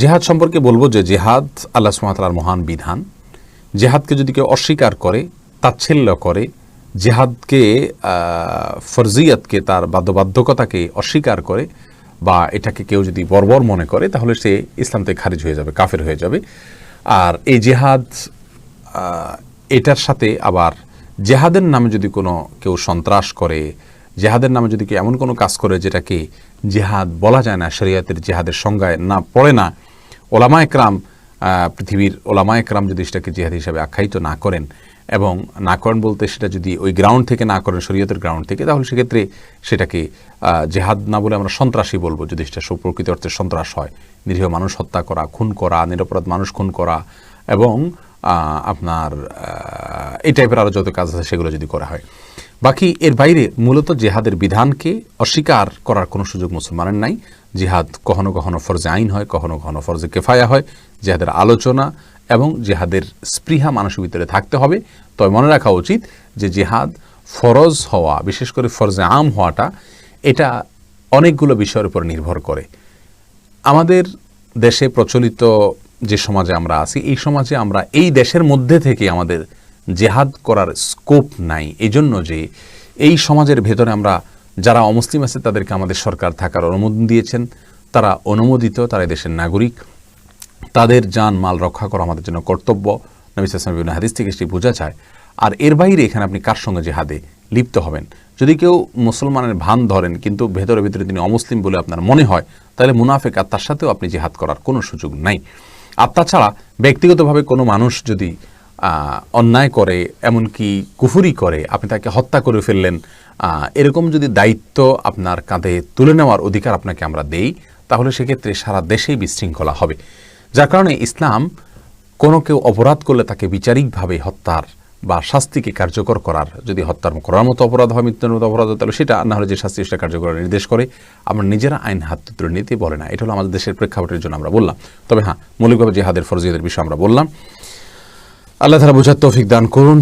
জেহাদ সম্পর্কে বলব যে জেহাদ আল্লাহ সুমাতার মহান বিধান। জেহাদকে যদি কেউ অস্বীকার করে, তাচ্ছিল্য করে, জেহাদকে ফরজিয়াতকে, তার বাধ্যবাধ্যকতাকে অস্বীকার করে বা এটাকে কেউ যদি বর্বর মনে করে, তাহলে সে ইসলাম থেকে খারিজ হয়ে যাবে, কাফের হয়ে যাবে। আর এই জেহাদ এটার সাথে আবার জেহাদের নামে যদি কোনো কেউ সন্ত্রাস করে জেহাদের নামে যদি কেউ এমন কোনো কাজ করে যেটাকে জেহাদ বলা যায় না, শরিয়াতের জেহাদের সংজ্ঞায় না পড়ে না ওলামা একরাম পৃথিবীর ওলামা একরাম যদি সেটাকে জেহাদ হিসাবে আখ্যায়িত না করেন এবং না করেন বলতে সেটা যদি ওই গ্রাউন্ড থেকে না করেন, শরীয়তের গ্রাউন্ড থেকে, তাহলে সেক্ষেত্রে সেটাকে জেহাদ না বলে আমরা সন্ত্রাসী বলব যদি সেটা সুপ্রকৃত অর্থে সন্ত্রাস হয়। নিরীহ মানুষ হত্যা করা, খুন করা, নিরপরাধ মানুষ খুন করা এবং আপনার এই টাইপের আরও যত কাজ আছে সেগুলো যদি করা হয়। বাকি এর বাইরে মূলত জেহাদের বিধানকে অস্বীকার করার কোনো সুযোগ মুসলমানের নাই। জিহাদ কখনো কখনো ফরজে আইন হয়, কখনো কখনো ফরজে কেফায়া হয়। জেহাদের আলোচনা এবং জেহাদের স্পৃহা মানুষের ভিতরে থাকতে হবে। তবে মনে রাখা উচিত যে জেহাদ ফরজ হওয়া, বিশেষ করে ফরজে আম হওয়াটা, এটা অনেকগুলো বিষয়ের উপর নির্ভর করে। আমাদের দেশে প্রচলিত যে সমাজে আমরা আছি, এই সমাজে আমরা এই দেশের মধ্যে থেকে আমাদের জেহাদ করার স্কোপ নাই। এই জন্য যে এই সমাজের ভেতরে আমরা যারা অমুসলিম আছে, তাদেরকে আমাদের সরকার থাকার অনুমোদন দিয়েছেন। তারা অনুমোদিত, তারা দেশের নাগরিক। তাদের যান, মাল রক্ষা করা আমাদের জন্য কর্তব্য। নবী সালাম বিভিন্ন হাদিস থেকে সেটি বোঝা যায়। আর এর বাইরে এখানে আপনি কার সঙ্গে জেহাদে লিপ্ত হবেন? যদি কেউ মুসলমানের ভান ধরেন, কিন্তু ভেতরে ভেতরে তিনি অমুসলিম বলে আপনার মনে হয়, তাহলে মুনাফেক আত্মার সাথেও আপনি জেহাদ করার কোনো সুযোগ নাই। আত্মা ছাড়া ব্যক্তিগতভাবে কোনো মানুষ যদি অন্যায় করে, এমনকি কুফুরি করে, আপনি তাকে হত্যা করে ফেললেন এরকম যদি দায়িত্ব আপনার কাঁধে তুলে নেওয়ার অধিকার আপনাকে আমরা দেই, তাহলে সেক্ষেত্রে সারা দেশেই বিশৃঙ্খলা হবে। যার কারণে ইসলাম কোনো কেউ অপরাধ করলে তাকে বিচারিকভাবে হত্যার বা শাস্তিকে কার্যকর করার, যদি হত্যার করার মতো অপরাধ হয়, মৃত্যুর মতো অপরাধ তাহলে সেটা না হলে যে শাস্তি সেটা কার্যকর নির্দেশ করে। আমরা নিজেরা আইন হাত তুলে নিতে বলে না। এটা হলো আমাদের দেশের প্রেক্ষাপটের জন্য আমরা বললাম। তবে হ্যাঁ মৌলিকভাবে জেহাদের ফরজিয়াদের বিষয়ে আমরা বললাম। আল্লাহ তারা বোঝার তৌফিক দান করুন।